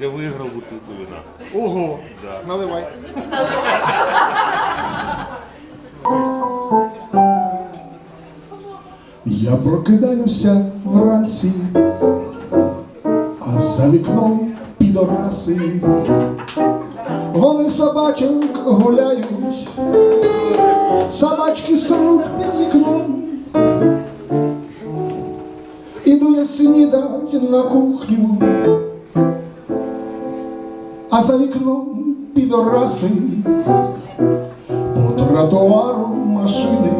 Я виграв бутилку вина. Ого, Да. наливай. Я прокидаюся вранці, а за вікном підораси. Вони собачок гуляють, собачки сруть під вікном. Іду я снідать на кухню, а за вікном підораси, по тротуару машини.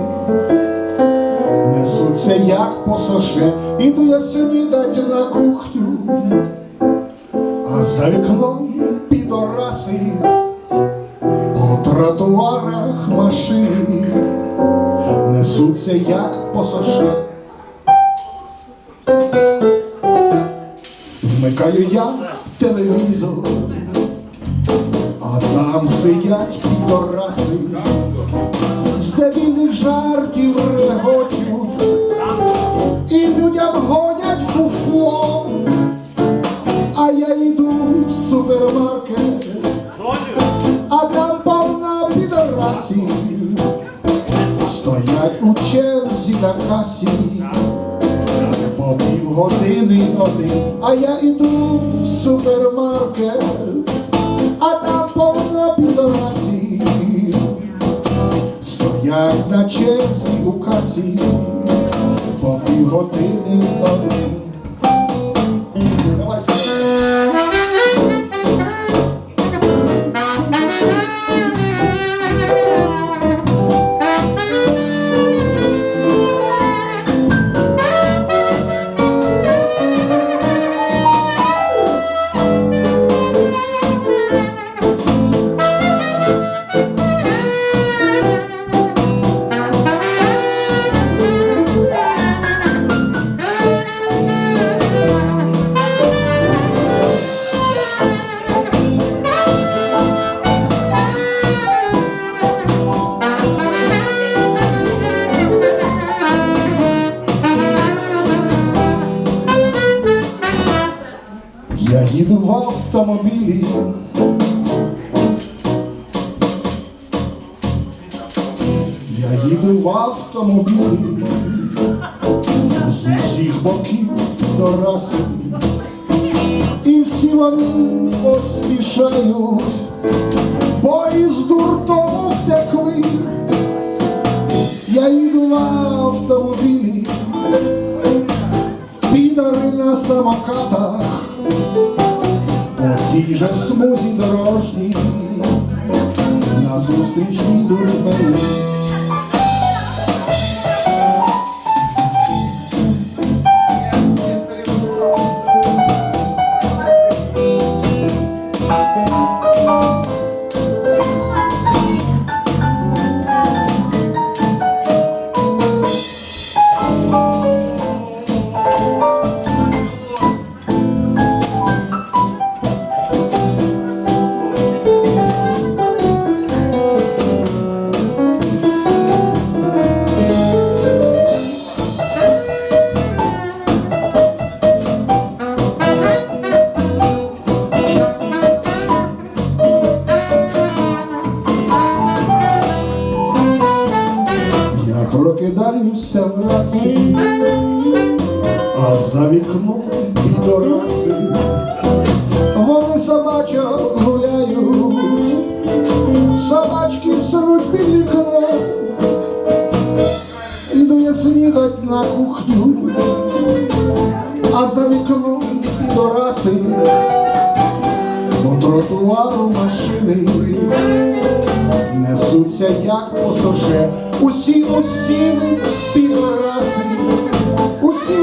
Несуться як по соше, іду я снідать на кухню, а за вікном підораси, по тротуарах машини, несуться як по соше. Вмикаю я телевізор, а там сидять підораси з дебільних жартів регочуть, і людям гонять фуфло, а я йду в супермаркет, а там повна підорасів, стоять у черзі на касі, по півгодини один, а я йду в супермаркет, Стоять на черзі у касі по півгодини один. Автомобілі. Я їду в автомобілі. З усіх боків дораси. І всі вони поспішають, бо із дурдому втекли. Я їду в автомобілі, підари на самокатах, тій смузі дорожній, на зустрічній йдуть за вікном підораси, вони собачок гуляють, собачки сруть під вікном, іду я снідать на кухню, а за вікном підораси, по тротуару машини несуться як по соше. Усі, усі підораси, усі,